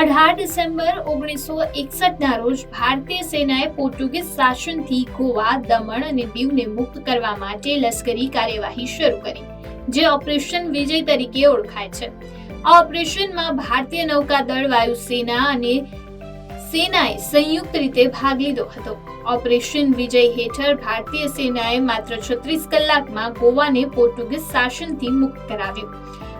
અઢાર ડિસેમ્બર ઓગણીસો એકસઠના રોજ ભારતીય સેનાએ પોર્ટુગીઝ શાસનથી ગોવા, દમણ અને દીવને મુક્ત કરવા માટે લશ્કરી કાર્યવાહી શરૂ કરી, જે ઓપરેશન વિજય તરીકે ઓળખાય છે. આ ઓપરેશનમાં ભારતીય નૌકાદળ, વાયુસેના અને સેનાએ સંયુક્ત રીતે ભાગ લીધો હતો. ઓપરેશન વિજય હેઠળ ભારતીય સેનાએ માત્ર છત્રીસ કલાકમાં ગોવાને પોર્ટુગીઝ શાસનથી મુક્ત કરાવ્યું.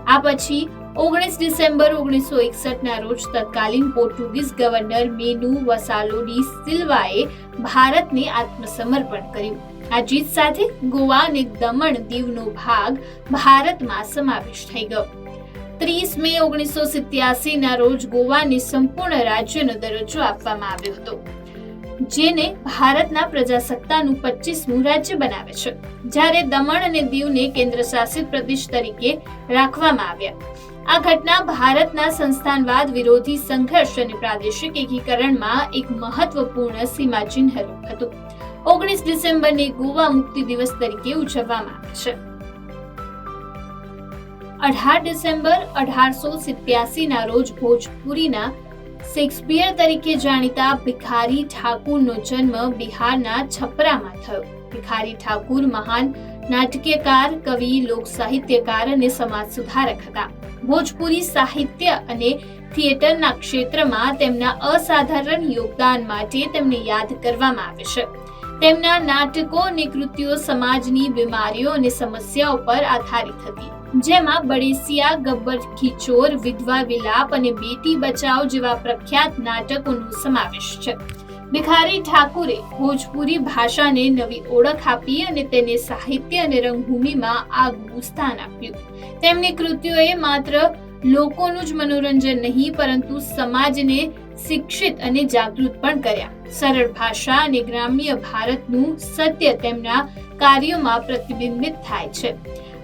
આ પછી ઓગણીસ ડિસેમ્બર ઓગણીસો એકસઠના રોજ તત્કાલીન Portuguese governor Manuel Vassalo de સિલ્વાએ ભારતને આત્મસમર્પણ કર્યું. આ જીત સાથે ગોવા અને દમણ દીવનો ભાગ ભારતમાં સમાવેશ થઈ ગયો. ત્રીસ મે ઓગણીસો સિત્યાસીના રોજ ગોવાને સંપૂર્ણ રાજ્યનો દરજ્જો આપવામાં આવ્યો હતો, જેને ભારતના પ્રજાસત્તાનું પચીસમું રાજ્ય બનાવે છે, જ્યારે દમણ અને દીવને કેન્દ્ર શાસિત પ્રદેશ તરીકે રાખવામાં આવ્યા. આ ઘટના ભારતના સંસ્થાનવાદ વિરોધી સંઘર્ષ અને પ્રાદેશિક એકીકરણમાં એક મહત્વપૂર્ણ સીમાચિહ્ન હતું. ઓગણીસ ડિસેમ્બરને ગોવા મુક્તિ દિવસ તરીકે ઉજવવામાં આવે છે. અઢાર ડિસેમ્બર અઢારસો સિત્યાસીના રોજ ભોજપુરીના શેક્સપિયર તરીકે જાણીતા ભિખારી ઠાકુરનો જન્મ બિહારના છપરામાં થયો. ભિખારી ઠાકુર મહાન નાટકીયકાર કવિ લોક સાહિત્યકાર અને સમાજ સુધારક હતા. ભોજપુરી સાહિત્ય અને થિયેટરના ક્ષેત્રમાં તેમના અસાધારણ યોગદાન માટે તેમને યાદ કરવામાં આવે છે. તેમના નાટકો અને કૃતિઓ સમાજની બીમારીઓ અને સમસ્યાઓ પર આધારિત હતી. જેમાં બડેસિયા ગબ્બર ખીચોર, વિધવા વિલાપ અને બેટી બચાવ જેવા પ્રખ્યાત નાટકોનો સમાવેશ છે. ભિખારી ઠાકુરે ભોજપુરી ભાષાને નવી ઓળખ આપી અને તેને સાહિત્ય અને રંગભૂમિમાં આગવું સ્થાન આપ્યું. તેમની કૃતિઓએ માત્ર લોકોનું જ મનોરંજન નહીં, પરંતુ સમાજને શિક્ષિત અને જાગૃત પણ કર્યા. સરળ ભાષા અને ગ્રામ્ય ભારતનું સત્ય તેમના કાર્યોમાં પ્રતિબિંબિત થાય છે.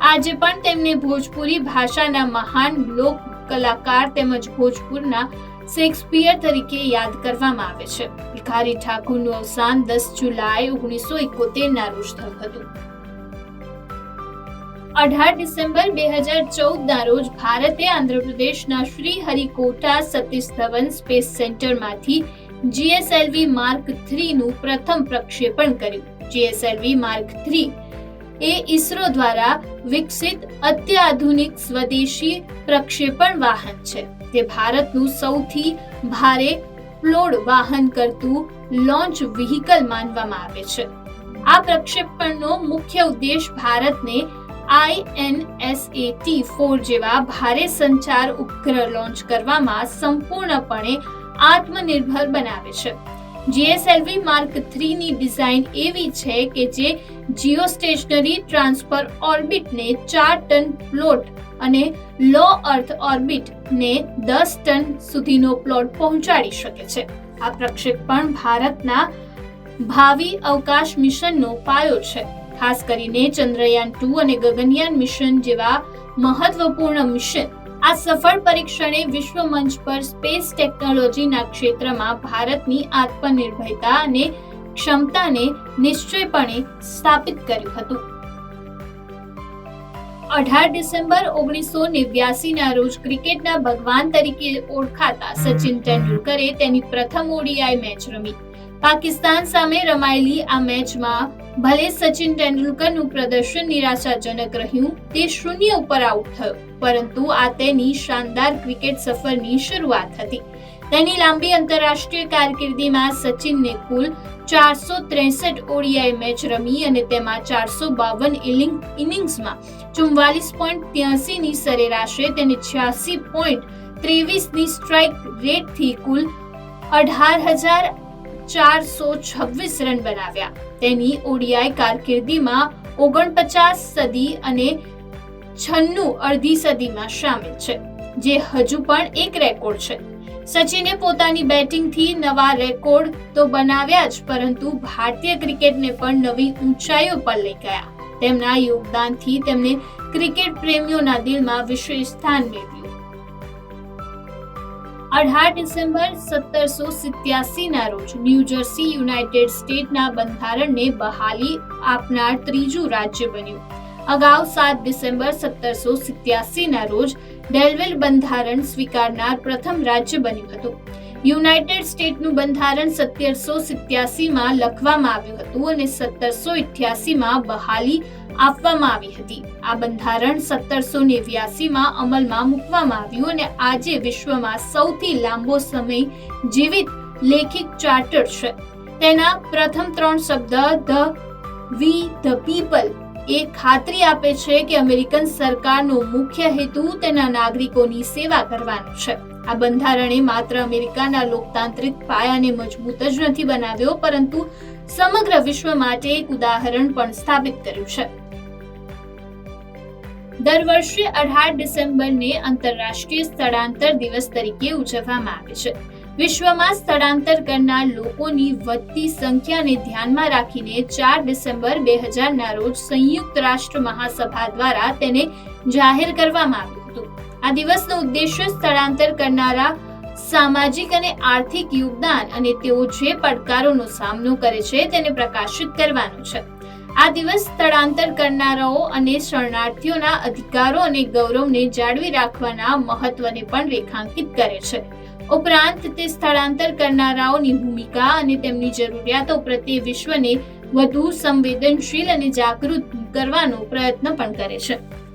આજે પણ તેમને ભોજપુરી ભાષાના મહાન લોક કલાકાર તેમજ ભોજપુરના શેક્સપિયર તરીકે યાદ કરવામાં આવે છે. ભિખારી ઠાકુરનું અવસાન દસ જુલાઈ ઓગણીસો એકોતેરના રોજ થયું હતું. અઢાર ડિસેમ્બર બે હજાર ચૌદના રોજ ભારતે આંધ્રપ્રદેશના શ્રી હરિકોટા સતીશ ધવન સ્પેસ સેન્ટરમાંથી જીએસએલવી માર્ક થ્રીનું પ્રથમ પ્રક્ષેપણ કર્યું. જીએસએલવી માર્ક થ્રી એ ઇસરો દ્વારા વિકસિત અત્યાધુનિક સ્વદેશી પ્રક્ષેપણ વાહન છે. તે ભારતનું સૌથી ભારે પ્લોડ વાહન કરતું લોન્ચ વ્હીકલ માનવામાં આવે છે. આ પ્રક્ષેપણનો મુખ્ય ઉદ્દેશ ભારતને આઈએનએસએટી ફોર જેવા ભારે સંચાર ઉપગ્રહ લોન્ચ કરવામાં સંપૂર્ણપણે આત્મનિર્ભર બનાવે છે. જીએસએલવી માર્ક થ્રીની ડિઝાઇન એવી છે કે જે જીઓ સ્ટેશનરી ટ્રાન્સફર ઓર્બિટને ચાર ટન પ્લોટ અને લો અર્થ ઓર્બિટને દસ ટન સુધીનો પ્લોટ પહોંચાડી શકે છે. આ પ્રક્ષેપણ ભારતના ભાવિ અવકાશ મિશનનો પાયો છે. ખાસ કરીને ચંદ્રયાન ટુ અને ગગનયાન મિશન જેવા મહત્વપૂર્ણ મિશન આ સફળ પરીક્ષણે વિશ્વ મંચ પર સ્પેસ ટેકનોલોજીના ક્ષેત્રમાં ભારતની આત્મનિર્ભરતા અને ક્ષમતાને નિશ્ચયપણે સ્થાપિત કર્યું હતું. અઢાર ડિસેમ્બર ઓગણીસો નેવ્યાસી ના રોજ ક્રિકેટના ભગવાન તરીકે ઓળખાતા સચિન તેંડુલકરે તેની પ્રથમ ઓડીઆઈ મેચ રમી. પાકિસ્તાન સામે રમાયેલી આ મેચમાં ભલે સચિન તેંડુલકરનું પ્રદર્શન નિરાશાજનક રહ્યું, તે શૂન્ય ઉપર આઉટ થયો. પરંતુ આ તેની શાનદાર ક્રિકેટ સફરની શરૂઆત હતી. તેની લાંબી આંતરરાષ્ટ્રીય કારકિર્દીમાં સચિનને કુલ ચારસો ત્રેસઠ ઓડીઆઈ મેચ રમી અને તેમાં ચારસો બાવન ઇનિંગ્સમાં ચુમ્વાલીસ પોઈન્ટ ત્યાસીની સરેરાશે તેને છ્યાસી પોઈન્ટ ત્રેવીસની સ્ટ્રાઇક રેટથી કુલ અઢાર હજાર ચારસો છવ્વીસ રન બનાવ્યા. તેની ઓડીઆઈ કારકિર્દીમાં ઓગણપચાસ સદી અને છન્નું અડધી સદીમાં સામેલ છે, જે હજુ પણ એક રેકોર્ડ છે. સચિને પોતાની બેટિંગથી નવા રેકોર્ડ તો બનાવ્યા જ, પરંતુ ભારતીય ક્રિકેટને પણ નવી ઊંચાઈઓ પર લઈ ગયા. તેમના યોગદાનથી તેમણે ક્રિકેટ પ્રેમીઓના દિલમાં વિશેષ સ્થાન મેળવ્યું. અઢાર ડિસેમ્બર સત્તરસો સિત્યાસીના રોજ ન્યૂ જર્સી યુનાઇટેડ સ્ટેટના બંધારણને બહાલી આપનાર ત્રીજું રાજ્ય બન્યું. અગાઉ સાત ડિસેમ્બર સત્તરસો સિત્યાસીના રોજ ડેલવેલ બંધારણ સ્વીકારનાર પ્રથમ રાજ્ય બન્યું હતું. યુનાઇટેડ સ્ટેટનું બંધારણ સત્તરસો સિત્યાસીમાં લખવામાં આવ્યું હતું અને સત્તરસો ઇઠ્યાસીમાં બહાલી આપવામાં આવી હતી. આ બંધારણ સત્તરસો નેવ્યાસીમાં અમલમાં મૂકવામાં આવ્યું અને આજે વિશ્વમાં સૌથી લાંબો સમય જીવિત લેખિત ચાર્ટર છે. તેના પ્રથમ ત્રણ શબ્દ ધ વી ધ પીપલ એ ખાતરી આપે છે કે અમેરિકન સરકારનો મુખ્ય હેતુ તેના નાગરિકોની સેવા કરવાનો છે. આ બંધારણે માત્ર અમેરિકાના લોકતાંત્રિક પાયાને મજબૂત જ નથી બનાવ્યો, પરંતુ સમગ્ર વિશ્વ માટે એક ઉદાહરણ પણ સ્થાપિત કર્યું છે. દર વર્ષે અઢાર ડિસેમ્બરને આંતરરાષ્ટ્રીય સ્થળાંતર દિવસ તરીકે ઉજવવામાં આવે છે. વિશ્વમાં સ્થળાંતર કરનાર લોકોની વધતી સંખ્યાને ધ્યાનમાં રાખીને ચાર ડિસેમ્બર બે હજારના રોજ સંયુક્ત રાષ્ટ્ર મહાસભા દ્વારા તેને જાહેર કરવામાં હતું આ દિવસનો ઉદ્દેશ્ય સ્થળાંતર કરનારા સામાજિક અને આર્થિક યોગદાન અને તેઓ જે પડકારોનો સામનો કરે છે તેને પ્રકાશિત કરવાનો છે. આ દિવસ સ્થળાંતર કરનારાઓ અને શરણાર્થીઓના અધિકારો અને ગૌરવને જાળવી રાખવાના મહત્વને પણ રેખાંકિત કરે છે. ઉપરાંત, તે સ્થળાંતર કરનારાઓની ભૂમિકા અને તેમની જરૂરિયાતો પ્રત્યે વિશ્વને વધુ સંવેદનશીલ અને જાગૃત કરવાનો પ્રયત્ન પણ કરે છે.